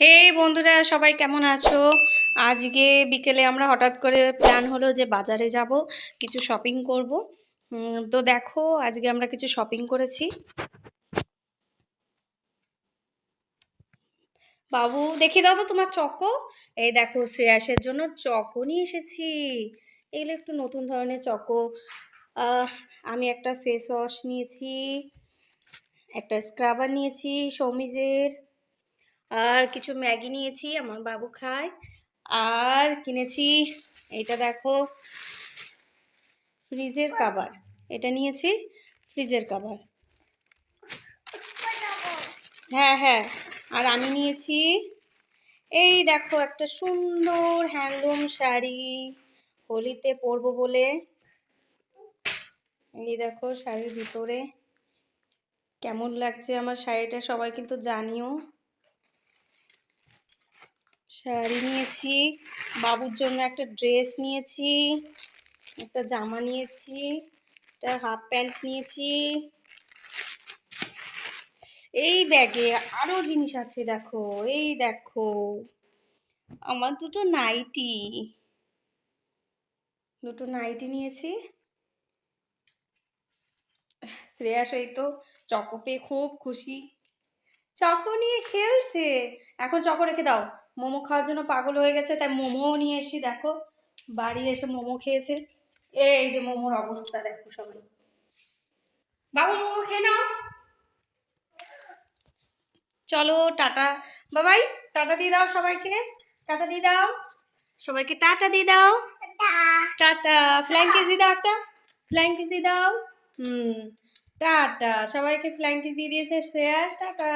হে বন্ধুরা, সবাই কেমন আছো? আজকে বিকেলে আমরা হঠাৎ করে প্ল্যান হলো যে বাজারে যাব, কিছু শপিং করব। তো দেখো, আজকে আমরা কিছু শপিং করেছি। বাবু দেখিয়ে দাও তোমার চকো। এই দেখো, শ্রেয়াসের জন্য চকো নিয়ে এসেছি। এগুলো একটু নতুন ধরনের চকো। আমি একটা ফেস ওয়াশ নিয়েছি, একটা স্ক্রাবার নিয়েছি সৌমিজের। আর কিছু ম্যাগি নিয়েছি, আমার বাবু খায়। আর কিনেছি এটা দেখো, ফ্রিজের কাবার। এটা নিয়েছি, ফ্রিজের কাবার। হ্যাঁ হ্যাঁ আর আমি নিয়েছি, এই দেখো, একটা সুন্দর হ্যান্ডলুম শাড়ি, হোলিতে পরবো বলে। এই দেখো, শাড়ির ভিতরে। কেমন লাগছে আমার শাড়িটা সবাই কিন্তু জানিও। শাড়ি নিয়েছি, বাবুর জন্য একটা ড্রেস নিয়েছি, একটা জামা নিয়েছি, একটা হাফ প্যান্ট নিয়েছি। এই ব্যাগে আরও জিনিস আছে দেখো, এই দেখো, আমার দুটো নাইটি। দুটো নাইটি নিয়েছি। শ্রেয়াস এই তো চকো পেয়ে খুব খুশি। চকো নিয়ে খেলছে। এখন চকো রেখে দাও। মোমো খাওয়ার জন্য পাগল হয়ে গেছে তাই মোমোও নিয়ে এসি দেখো। বাড়ি এসে মোমো খেয়েছে। এই যে মোমোর অবস্থা দেখো সবাই। বাবু মোমো খেয়ে নাও। চলো টাটা। বাবাই টাটা দিয়ে দাও সবাইকে। টাটা দিয়ে দাও। সবাইকে টাটা দিয়ে দাও। টাটা। ফ্ল্যাং কিস দিয়ে দাও একটা। ফ্ল্যাং কিস দিয়ে দাও। হুম। টাটা। সবাইকে ফ্ল্যাং কিস দিয়ে দিয়েছে। শ্রেয়াস টাটা।